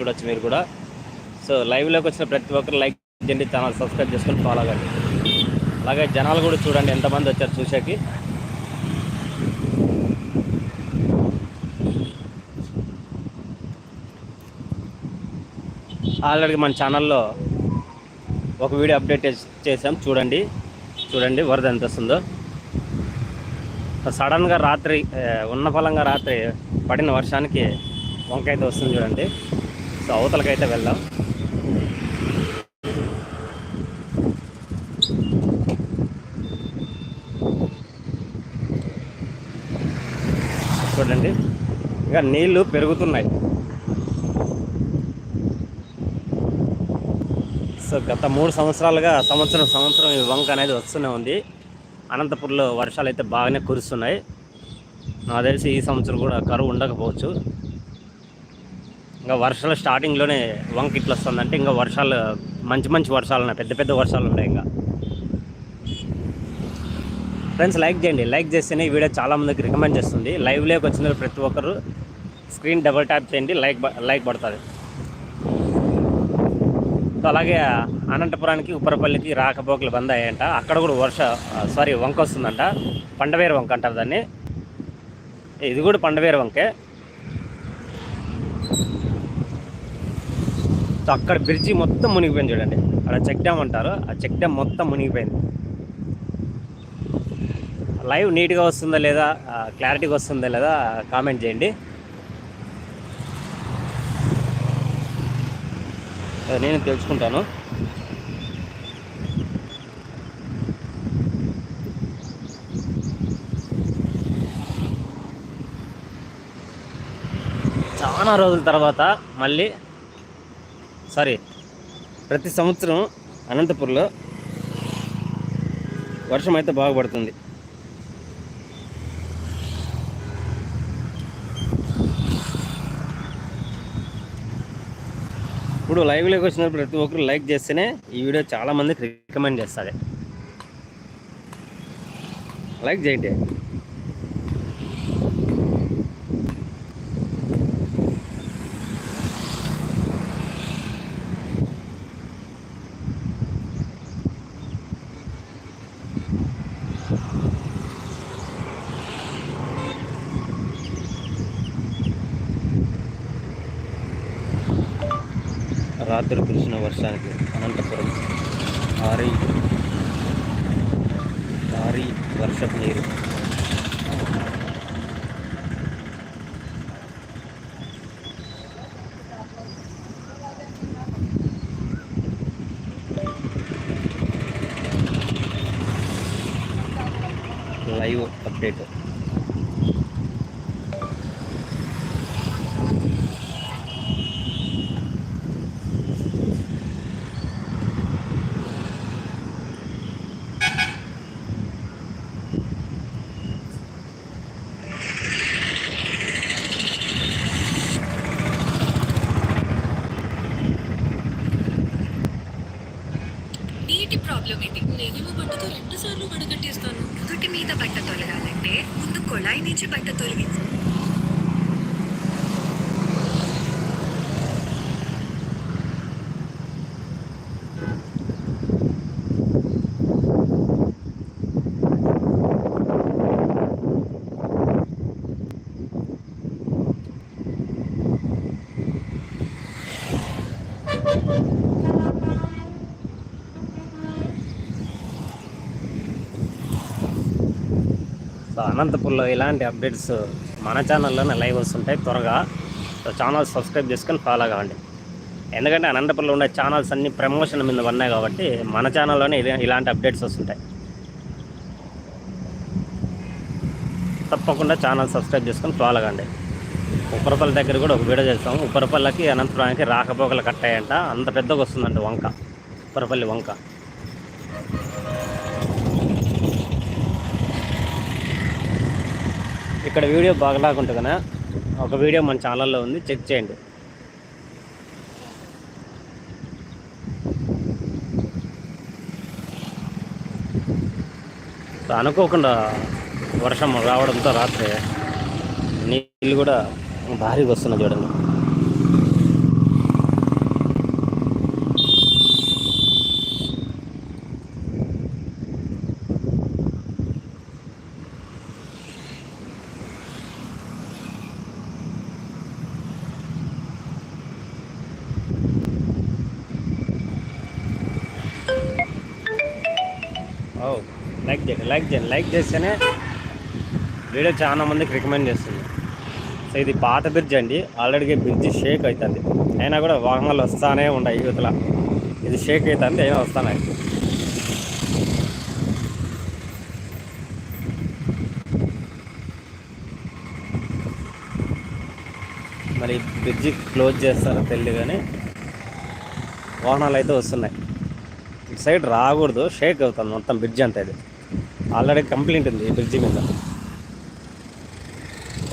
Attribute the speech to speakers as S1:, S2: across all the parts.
S1: చూడొచ్చు మీరు కూడా. సో లైవ్లోకి వచ్చిన ప్రతి ఒక్కరు లైక్ చేయండి ఛానల్ సబ్స్క్రైబ్ చేసుకొని ఫాలో అవ్వండి అలాగే జనాలు కూడా చూడండి ఎంతమంది వచ్చారు చూసేకి. ఆల్రెడీ మన ఛానల్లో ఒక వీడియో అప్డేట్ చేసాం చూడండి చూడండి వరద ఎంత వస్తుందో. సడన్గా రాత్రి ఉన్న ఫలంగా రాత్రి పడిన వర్షానికి వంకైతే వస్తుంది చూడండి. సో అవతలకైతే వెళ్దాం. చూడండి ఇంకా నీళ్ళు పెరుగుతున్నాయి. సో గత మూడు సంవత్సరాలుగా సంవత్సరం సంవత్సరం ఈ వంక అనేది వస్తూనే ఉంది. అనంతపురంలో వర్షాలు అయితే బాగానే కురుస్తున్నాయి. నాకు తెలిసి ఈ సంవత్సరం కూడా కరువు ఉండకపోవచ్చు. ఇంకా వర్షాలు స్టార్టింగ్లోనే వంక ఇట్లా వస్తుందంటే ఇంకా వర్షాలు మంచి మంచి వర్షాలు ఉన్నాయి పెద్ద పెద్ద వర్షాలు ఉన్నాయి ఇంకా. ఫ్రెండ్స్ లైక్ చేయండి. లైక్ చేస్తేనే ఈ వీడియో చాలామందికి రికమెండ్ చేస్తుంది. లైవ్లోకి వచ్చిన ప్రతి ఒక్కరు స్క్రీన్ డబుల్ ట్యాప్ చేయండి లైక్ లైక్ పడుతుంది. సో అలాగే అనంతపురానికి ఉప్పరపల్లికి రాకపోకలు బంద్ అయ్యాయంట. అక్కడ కూడా వర్ష సారీ వంక వస్తుందంట. పండవేరు వంక అంటారు దాన్ని. ఇది కూడా పండవేరు వంకే. సో అక్కడ బ్రిడ్జి మొత్తం మునిగిపోయింది చూడండి. అక్కడ చెక్ డ్యామ్ అంటారు. ఆ చెక్ డ్యామ్ మొత్తం మునిగిపోయింది. లైవ్ నీట్గా వస్తుందా లేదా? క్లారిటీగా వస్తుందా లేదా? కామెంట్ చేయండి. నేను తెలుసుకుంటాను. చాలా రోజుల తర్వాత మళ్ళీ సారీ ప్రతి సంవత్సరం అనంతపురంలో వర్షం అయితే బాగుపడుతుంది ఇప్పుడు లైవ్లోకి వచ్చిన ప్రతి ఒక్కరు లైక్ చేస్తేనే ఈ వీడియో చాలామందికి రికమెండ్ చేస్తుంది. లైక్ చేయండి. రాత్రి కురిసిన వర్షానికి అనంతపురం భారీ భారీ వర్షపు నీరు. లైవ్ అప్డేట్
S2: కిలోమీటర్ నేను నేనేమో బట్టతో రెండు సార్లు వడగట్టేస్తాను. మొదటి మీద బట్ట తొలగాలంటే ముందు కొళాయి నుంచి బట్ట తొలగించాలి
S1: సో అనంతపూర్లో ఇలాంటి అప్డేట్స్ మన ఛానల్లోనే లైవ్ వస్తుంటాయి త్వరగా. సో ఛానల్ సబ్స్క్రైబ్ చేసుకొని ఫాలో కావండి. ఎందుకంటే అనంతపూర్లో ఉండే ఛానల్స్ అన్ని ప్రమోషన్ మీద ఉన్నాయి కాబట్టి మన ఛానల్లోనే ఇలాంటి అప్డేట్స్ వస్తుంటాయి. తప్పకుండా ఛానల్ సబ్స్క్రైబ్ చేసుకొని ఫాలో కండి. ఉప్పరపల్లి దగ్గర కూడా ఒక వీడియో చేస్తాం. ఉప్పరపల్లికి అనంతపురానికి రాకపోకలు కట్టాయంట. అంత పెద్దగా వస్తుందండి వంక. ఉప్పరపల్లి వంక. ఇక్కడ వీడియో బాగా లాగుంటుందనా ఒక వీడియో మన ఛానల్లో ఉంది చెక్ చేయండి. అనుకోకుండా వర్షం రావడంతో రాత్రి నీళ్ళు కూడా భారీగా వస్తున్నాయి చూడండి. ఓ లైక్ చేయండి లైక్ చేయండి లైక్ చేస్తేనే వీడియో చాలా మందికి రికమెండ్ చేస్తుంది. సో ఇది పాత బ్రిడ్జ్ అండి. ఆల్రెడీ బ్రిడ్జ్ షేక్ అవుతుంది అయినా కూడా వాహనాలు వస్తానే ఉన్నాయి యువతల ఇది షేక్ అవుతుంది అయినా వస్తున్నాయి మరి బ్రిడ్జ్ క్లోజ్ చేస్తారో తెలియదు కానీ వాహనాలు అయితే వస్తున్నాయి. ఇటు సైడ్ రాకూడదు షేక్ అవుతుంది మొత్తం బ్రిడ్జ్ అంతా ఇది. ఆల్రెడీ కంప్లైంట్ ఉంది ఈ బ్రిడ్జి మీద.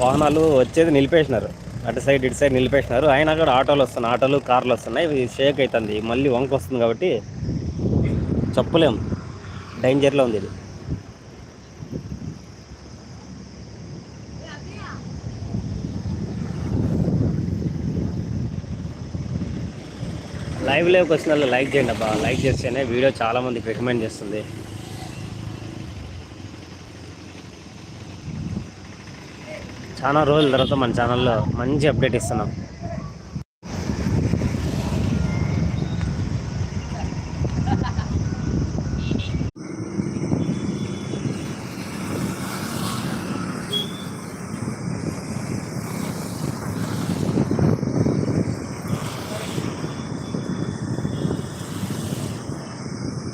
S1: వాహనాలు వచ్చేది నిలిపేసినారు. అటు సైడ్ ఇటు సైడ్ నిలిపేసినారు. అయినా కూడా ఆటోలు వస్తున్నాయి ఆటోలు కార్లు వస్తున్నాయి. ఇవి షేక్ అవుతుంది. మళ్ళీ వంక వస్తుంది కాబట్టి చెప్పలేము డేంజర్లో ఉంది ఇది. లైవ్ వచ్చిన వాళ్ళు లైక్ చేయండి అబ్బా. లైక్ చేస్తేనే వీడియో చాలామందికి రికమెండ్ చేస్తుంది. చాలా రోజుల తర్వాత మన ఛానల్లో మంచి అప్డేట్ ఇస్తున్నాం.